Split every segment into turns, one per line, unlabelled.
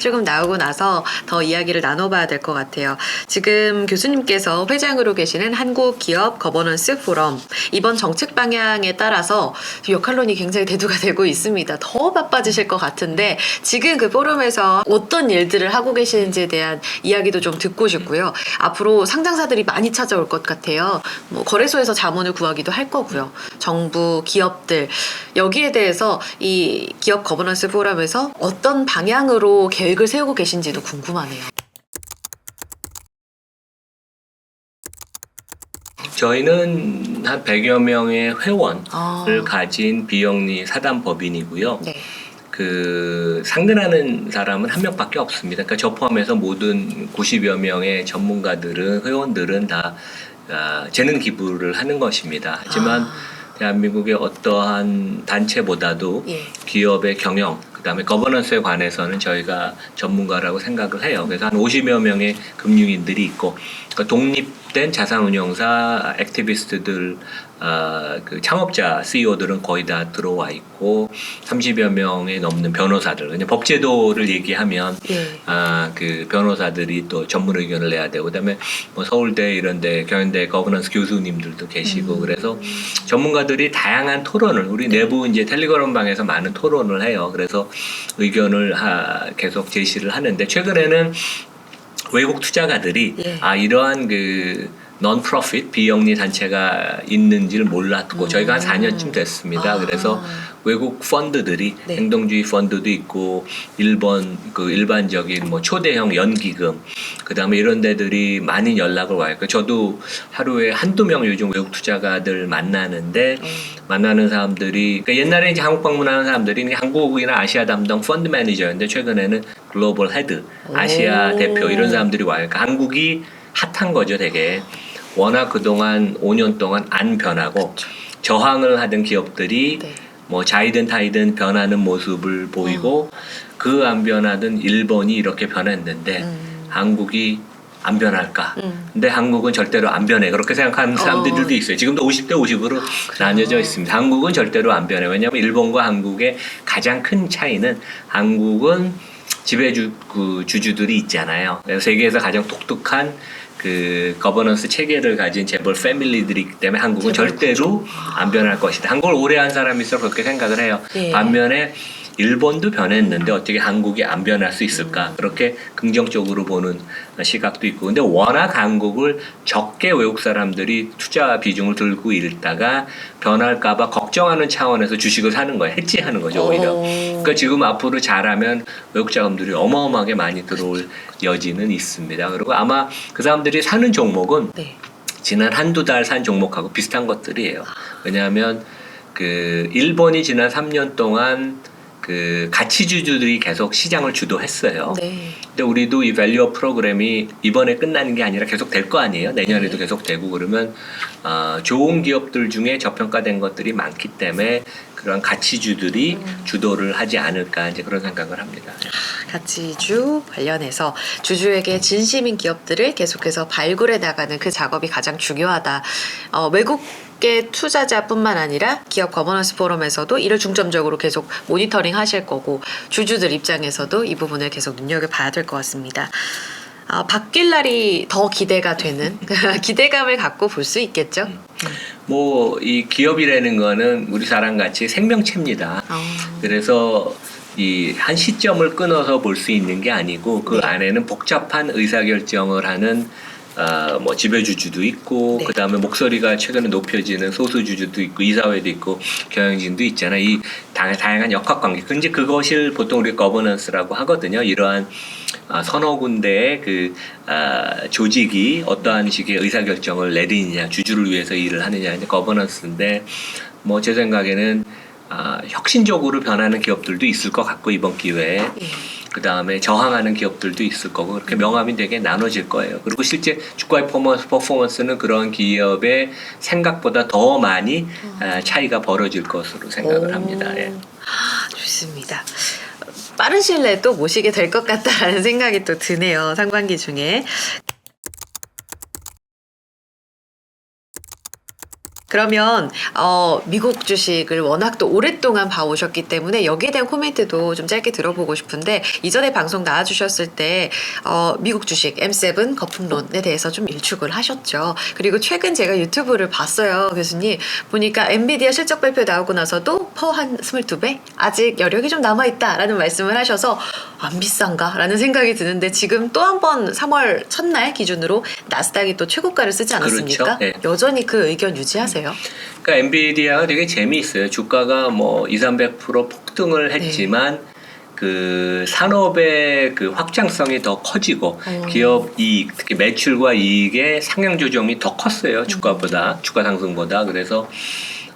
조금 나오고 나서 더 이야기를 나눠봐야 될 것 같아요. 지금 교수님께서 회장으로 계시는 한국기업 거버넌스 포럼 이번 정책 방향에 따라서 역할론이 굉장히 대두가 되고 있습니다. 더 바빠지실 것 같은데 지금 그 포럼에서 어떤 일들을 하고 계시는지에 대한 이야기도 좀 듣고 싶고요. 앞으로 상장사들이 많이 찾아올 것 같아요. 뭐 거래소에서 자문을 구하기도 할 거고요. 정부, 기업들 여기에 대해서 이 기업 거버넌스 포럼에서 어떤 방향으로 계획 을 세우고 계신지도 궁금하네요.
저희는 한 100여 명의 회원을
아.
가진 비영리 사단 법인이고요.
네.
그 상근하는 사람은 한 명밖에 없습니다. 그러니까 저 포함해서 모든 90여 명의 전문가들은 회원들은 다 아, 재능 기부를 하는 것입니다. 하지만
아.
대한민국의 어떠한 단체보다도
예.
기업의 경영, 그다음에 거버넌스에 관해서는 저희가 전문가라고 생각을 해요. 그래서 한 50여 명의 금융인들이 있고 그러니까 독립된 자산운용사 액티비스트들 아, 그 창업자 CEO들은 거의 다 들어와 있고 30여 명에 넘는 변호사들 그냥 법제도를 얘기하면
예.
아, 그 변호사들이 또 전문 의견을 내야 되고 그다음에 뭐 서울대 이런데 경연대 거버넌스 교수님들도 계시고
음.
그래서 전문가들이 다양한 토론을 우리 내부 이제 텔레그램 방에서 많은 토론을 해요. 그래서 의견을 하, 계속 제시를 하는데 최근에는 외국 투자가들이
예.
아 이러한 그 non-profit 비영리 단체가 있는지를 몰랐고 저희가 한 4년쯤 됐습니다.
아.
그래서 외국 펀드들이
네.
행동주의 펀드도 있고 일본 그 일반적인 뭐 초대형 연기금 그다음에 이런 데들이 많이 연락을 와요. 그 저도 하루에 한두 명 요즘 외국 투자가들 만나는데
음.
만나는 사람들이 그러니까 옛날에 이제 한국 방문하는 사람들이 한국이나 아시아 담당 펀드 매니저였는데 최근에는 글로벌 헤드 아시아
오.
대표 이런 사람들이 와요. 그러니까 한국이 핫한 거죠, 되게. 워낙 그동안 5년 동안 안 변하고 저항을 하던 기업들이
네.
뭐 자이든 타이든 변하는 모습을 보이고 그안 변하던 일본이 이렇게 변했는데
음.
한국이 안 변할까?
음.
근데 한국은 절대로 안 변해. 그렇게 생각하는 사람들도
어. 아,
있어요. 지금도 50대 50으로 나뉘어져 있습니다. 한국은 절대로 안 변해. 왜냐하면 일본과 한국의 가장 큰 차이는 한국은 지배주 그 주주들이 있잖아요. 세계에서 가장 독특한 그 거버넌스 체계를 가진 재벌 패밀리들이 있기 때문에 한국은 절대로 안 변할 것이다. 한국을 오래 한 사람이 있어 그렇게 생각을 해요.
예.
반면에 일본도 변했는데 어떻게 한국이 안 변할 수 있을까? 그렇게 긍정적으로 보는 시각도 있고. 근데 워낙 한국을 적게 외국 사람들이 투자 비중을 들고 있다가 변할까봐 걱정하는 차원에서 주식을 사는 거예요. 해지하는 거죠, 오히려.
어.
그러니까 지금 앞으로 잘하면 외국 자금들이 어마어마하게 많이 들어올 여지는 있습니다. 그리고 아마 그 사람들이 사는 종목은
네.
지난 한두 달 산 종목하고 비슷한 것들이에요. 왜냐하면 그 일본이 지난 3년 동안 그 가치주주들이 계속 시장을 주도했어요.
네.
근데 우리도 이 밸류업 프로그램이 이번에 끝나는 게 아니라 계속 될 거 아니에요. 내년에도
네.
계속 되고 그러면 어, 좋은 기업들 중에 저평가된 것들이 많기 때문에 그런 가치주들이
음.
주도를 하지 않을까 이제 그런 생각을 합니다.
가치주 관련해서 주주에게 진심인 기업들을 계속해서 발굴해 나가는 그 작업이 가장 중요하다. 어, 외국 계 투자자뿐만 아니라 기업 거버넌스 포럼에서도 이를 중점적으로 계속 모니터링 하실 거고 주주들 입장에서도 이 부분을 계속 눈여겨봐야 될 것 같습니다. 아, 바뀔 날이 더 기대가 되는 기대감을 갖고 볼 수 있겠죠.
뭐 이 기업이라는 거는 우리 사람 같이 생명체입니다.
어,
그래서 이 한 시점을 끊어서 볼 수 있는 게 아니고 그
네.
안에는 복잡한 의사결정을 하는 어, 뭐 지배주주도 있고
네.
그 다음에 목소리가 최근에 높여지는 소수주주도 있고 이사회도 있고 경영진도 있잖아요. 이 다- 다양한 역학 관계. 근데 그것을 보통 우리 거버넌스라고 하거든요. 이러한 아, 서너 군데의 그 아, 조직이 어떠한 식의 의사결정을 내리느냐, 주주를 위해서 일을 하느냐, 이제 거버넌스인데 뭐 제 생각에는 아, 혁신적으로 변하는 기업들도 있을 것 같고 이번 기회에
예.
그 다음에 저항하는 기업들도 있을 거고 그렇게 명암이 되게 나눠질 거예요. 그리고 실제 주가의 퍼포먼스, 퍼포먼스는 그런 기업의 생각보다 더 많이 아, 차이가 벌어질 것으로 생각을
오.
합니다. 예.
아, 좋습니다. 빠른 시일 내에 또 모시게 될 것 같다라는 생각이 또 드네요. 상반기 중에. 그러면 어, 미국 주식을 워낙 또 오랫동안 봐오셨기 때문에 여기에 대한 코멘트도 좀 짧게 들어보고 싶은데 이전에 방송 나와주셨을 때 어, 미국 주식 M7 거품론에 대해서 좀 일축을 하셨죠. 그리고 최근 제가 유튜브를 봤어요, 교수님. 보니까 엔비디아 실적 발표 나오고 나서도 퍼 한 22배? 아직 여력이 좀 남아있다라는 말씀을 하셔서 안 비싼가? 라는 생각이 드는데 지금 또 한 번 3월 첫날 기준으로 나스닥이 또 최고가를 쓰지 않았습니까?
그렇죠. 네.
여전히 그 의견 유지하세요?
그러니까 엔비디아가 되게 재미있어요. 주가가 뭐 2, 300% 폭등을 했지만 그 산업의 그 확장성이 더 커지고
어.
기업 이익, 특히 매출과 이익의 상향 조정이 더 컸어요. 주가보다 주가 상승보다 그래서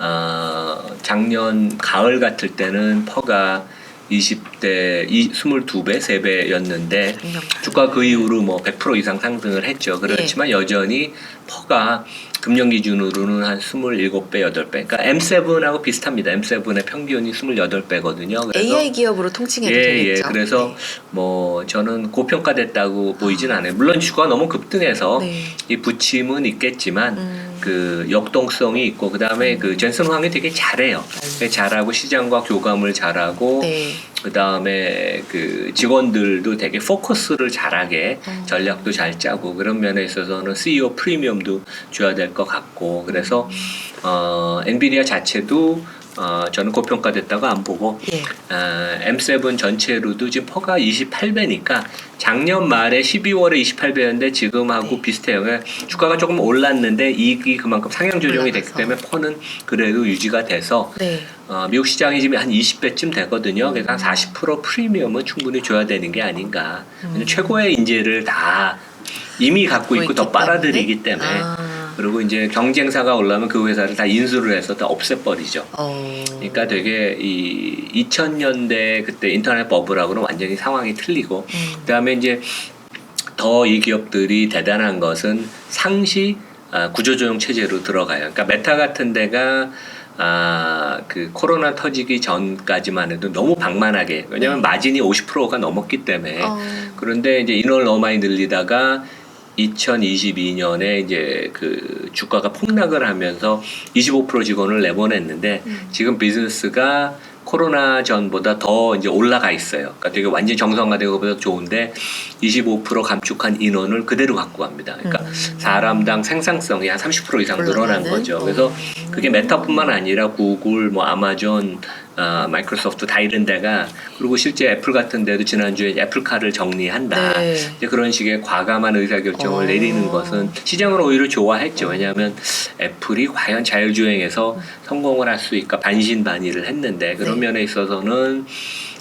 어, 작년 가을 같을 때는 퍼가 20대 22배, 3배였는데
작년 가을.
주가 그 이후로 뭐 100% 이상 상승을 했죠. 그렇지만 여전히 퍼가 금년 기준으로는 한 27배, 8배. 그러니까 M7하고 비슷합니다. M7의 평균이 28배거든요. 그래서
AI 기업으로 통칭해도
예, 예.
되겠죠.
그래서 뭐 저는 고평가됐다고 보이진 않아요. 물론 주가 너무 급등해서
네.
이 부침은 있겠지만
음.
그 역동성이 있고 그다음에 그 젠슨 황이 되게 잘해요. 되게 잘하고 시장과 교감을 잘하고
네.
그다음에 그 직원들도 되게 포커스를 잘하게
어.
전략도 잘 짜고 그런 면에 있어서는 CEO 프리미엄도 줘야 될 것 같고 그래서 어 엔비디아 자체도 어 저는 고평가됐다고 안 보고
예.
아, M7 전체로도 지금 퍼가 28배니까 작년 말에 12월에 28배였는데 지금하고
네.
비슷해요. 주가가 조금 올랐는데 이익이 그만큼 상향 조정이 됐기. 때문에 퍼는 그래도 유지가 돼서
네.
어, 미국 시장이 지금 한 20배쯤 되거든요. 그래서 한 40% 프리미엄은 충분히 줘야 되는 게 아닌가. 왜냐면 최고의 인재를 다 이미 갖고 있고 더 빨아들이기 때문에.
아.
그리고 이제 경쟁사가 올라오면 그 회사를 다 인수를 해서 다 없애버리죠.
어.
그러니까 되게 이 2000년대 그때 인터넷 버블하고는 완전히 상황이 틀리고
음.
그다음에 이제 더 이 기업들이 대단한 것은 상시 아, 구조조정 체제로 들어가요. 그러니까 메타 같은 데가 아, 그 코로나 터지기 전까지만 해도 너무 방만하게 왜냐면 마진이 50%가 넘었기 때문에
어.
그런데 이제 인원을 너무 많이 늘리다가 2022년에 이제 그 주가가 폭락을 하면서 25% 직원을 내보냈는데 지금 비즈니스가 코로나 전보다 더 이제 올라가 있어요. 그러니까 되게 완전 히 정상화된 것보다 좋은데 25% 감축한 인원을 그대로 갖고 갑니다. 그러니까
음.
사람당 생산성이 한 30% 이상 늘어난? 거죠. 그래서
어.
그게 메타뿐만 아니라 구글, 뭐 아마존, 아, 마이크로소프트 다 이런 데가 그리고 실제 애플 같은 데도 지난주에 애플카를 정리한다.
네.
이제 그런 식의 과감한 의사결정을
어.
내리는 것은 시장을 오히려 좋아했죠. 왜냐하면 애플이 과연 자율주행에서 성공을 할 수 있까 반신반의를 했는데 그런
네.
면에 있어서는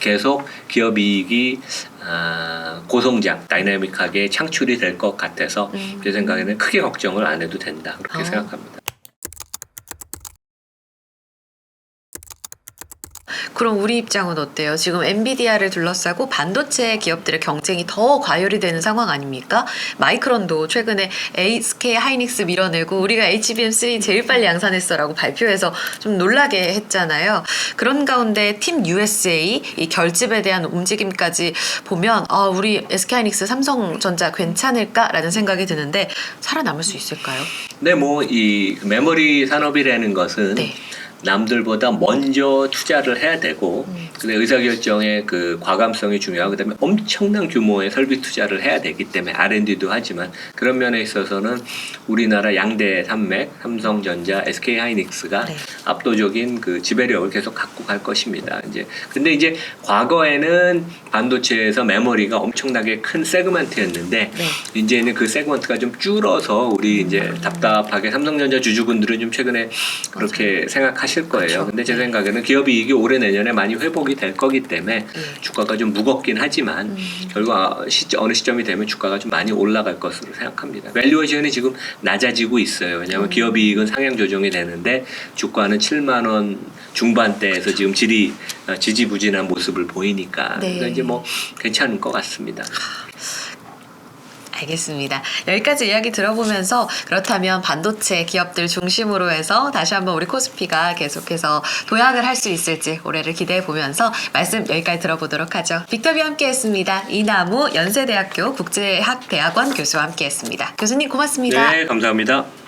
계속 기업 이익이 아, 고성장, 다이나믹하게 창출이 될 것 같아서
음.
제 생각에는 크게 걱정을 안 해도 된다 그렇게
아.
생각합니다.
그럼 우리 입장은 어때요? 지금 엔비디아를 둘러싸고 반도체 기업들의 경쟁이 더 과열이 되는 상황 아닙니까? 마이크론도 최근에 SK 하이닉스 밀어내고 우리가 HBM3 제일 빨리 양산했어라고 발표해서 좀 놀라게 했잖아요. 그런 가운데 팀 USA 이 결집에 대한 움직임까지 보면 아, 우리 SK 하이닉스 삼성전자 괜찮을까라는 생각이 드는데 살아남을 수 있을까요?
근데 뭐이 메모리 산업이라는 것은
네.
남들보다 먼저 투자를 해야 되고
음.
근데 의사결정의 그 과감성이 중요하고 그다음에 엄청난 규모의 설비 투자를 해야 되기 때문에 R&D도 하지만 그런 면에 있어서는 우리나라 양대 산맥 삼성전자, SK 하이닉스가
네.
압도적인 그 지배력을 계속 갖고 갈 것입니다. 이제 근데 이제 과거에는 반도체에서 메모리가 엄청나게 큰 세그먼트였는데
네.
이제는 그 세그먼트가 좀 줄어서 우리 이제 답답하게 삼성전자 주주분들은 좀 최근에 그렇게 생각하실 거예요.
그렇죠.
근데 제
네.
생각에는 기업 이익이 올해 내년에 많이 회복이 될 거기 때문에
네.
주가가 좀 무겁긴 하지만
음.
아, 시점, 어느 시점이 되면 주가가 좀 많이 올라갈 것으로 생각합니다. 밸류에이션이 지금 낮아지고 있어요. 왜냐하면
음.
기업 이익은 상향 조정이 되는데 주가는 7만 원 중반대에서 지금 질이 어, 지지부진한 모습을 보이니까
네.
그래서 이제 뭐 괜찮은 것 같습니다.
알겠습니다. 여기까지 이야기 들어보면서 그렇다면 반도체 기업들 중심으로 해서 다시 한번 우리 코스피가 계속해서 도약을 할 수 있을지 올해를 기대해 보면서 말씀 여기까지 들어보도록 하죠. 빅터비와 함께했습니다. 이나무 연세대학교 국제학대학원 교수와 함께했습니다. 교수님 고맙습니다.
네, 감사합니다.